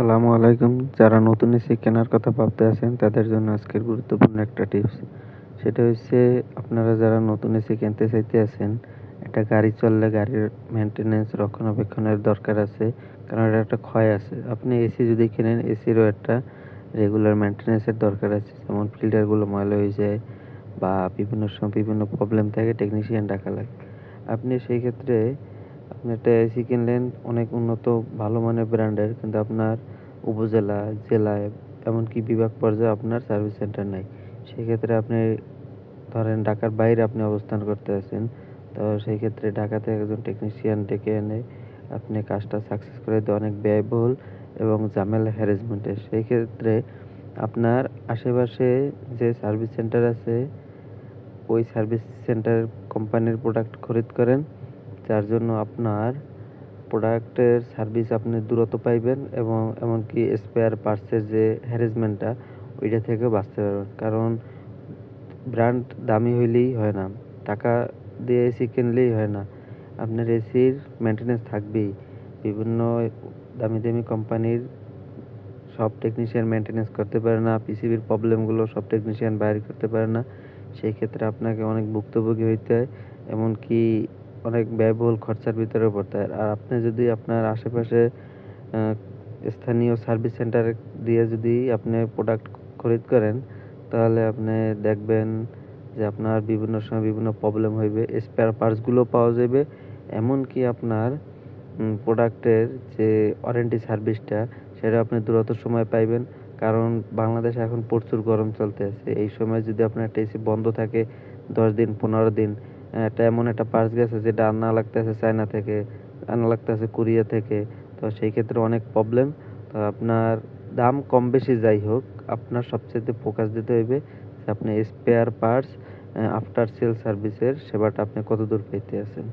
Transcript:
আসসালামু আলাইকুম। যারা নতুন এসি কেনার কথা ভাবতে আছেন তাদের জন্য আজকের গুরুত্বপূর্ণ একটা টিপস। সেটা হচ্ছে, আপনারা যারা নতুন এসি কিনতে চাইতে আছেন একটা গাড়ি চললে গাড়ির মেনটেনেন্স রক্ষণাবেক্ষণের দরকার আছে, কারণ এটা একটা ক্ষয় আছে। আপনি এসি যদি কেনেন এসিরও একটা রেগুলার মেনটেনেন্সের দরকার আছে, যেমন ফিল্টারগুলো ময়লা হয়ে যায় বা বিভিন্ন সময় বিভিন্ন প্রবলেম থাকে টেকনিশিয়ান ডাকা লাগে। আপনি সেই ক্ষেত্রে আপনি একটা এসি কিনলেন, অনেক উন্নত, ভালো মানের ব্র্যান্ডের, কিন্তু আপনার উপজেলা, জেলায় এমনকি বিভাগ পর্যায়ে আপনার সার্ভিস সেন্টার নাই। সেক্ষেত্রে আপনি ধরেন ঢাকার বাইরে আপনি অবস্থান করতে আছেন, তো সেই ক্ষেত্রে ঢাকাতে একজন টেকনিশিয়ান ডেকে এনে আপনি কাজটা সাকসেস করে দিতে অনেক ব্যয়বহুল এবং ঝামেলা হ্যারাসমেন্টের সেই ক্ষেত্রে আপনার আশেপাশে যে সার্ভিস সেন্টার আছে, ওই সার্ভিস সেন্টার কোম্পানির প্রোডাক্ট খরিদ করেন যার জন্য আপনার প্রোডাক্টের সার্ভিস আপনি দ্রুত পাইবেন এবং এমনকি স্পেয়ার পার্টসের যে হ্যারাসমেন্টটা ওইটা থেকেও বাঁচতে পারবেন। কারণ ব্র্যান্ড দামি হইলেই হয় না, টাকা দিয়ে এসি কিনলেই হয় না। আপনার এসির মেনটেনেন্স থাকবেই। বিভিন্ন দামি দামি কোম্পানির সব টেকনিশিয়ান মেনটেনেন্স করতে পারে না পিসিবির প্রবলেমগুলো সব টেকনিশিয়ান বাইর করতে পারে না। সেই ক্ষেত্রে আপনাকে অনেক ভুক্তভোগী হইতে হয়। এমনকি অনেক ব্যয়বহুল খরচার ভিতরে পড়তে হয়। আর আপনি যদি আপনার আশেপাশে স্থানীয় সার্ভিস সেন্টার দিয়ে যদি আপনি প্রোডাক্ট খরিদ করেন, তাহলে আপনি দেখবেন যে আপনার বিভিন্ন সময় বিভিন্ন প্রবলেম হইবে। স্পেয়ার পার্টসগুলো পাওয়া যাবে এমনকি আপনার প্রোডাক্টের যে ওয়ারেন্টি সার্ভিসটা সেটা আপনি দ্রুত সময় পাইবেন। কারণ বাংলাদেশে এখন প্রচুর গরম চলতে আছে এই সময় যদি আপনার একটা এসি বন্ধ থাকে, দশ দিন, পনেরো দিন একটা এমন একটা পার্স গেছে যেটা আনা লাগতেছে চায়না থেকে আনা লাগতেছে কোরিয়া থেকে। তো সেই ক্ষেত্রে অনেক প্রবলেম তো আপনার দাম কম বেশি যাই হোক, আপনার সবচেয়ে ফোকাস দিতে হইবে যে আপনি স্পেয়ার পার্টস আফটার সেল সার্ভিসের সেবাটা আপনি কত দূর পাইতে আছেন।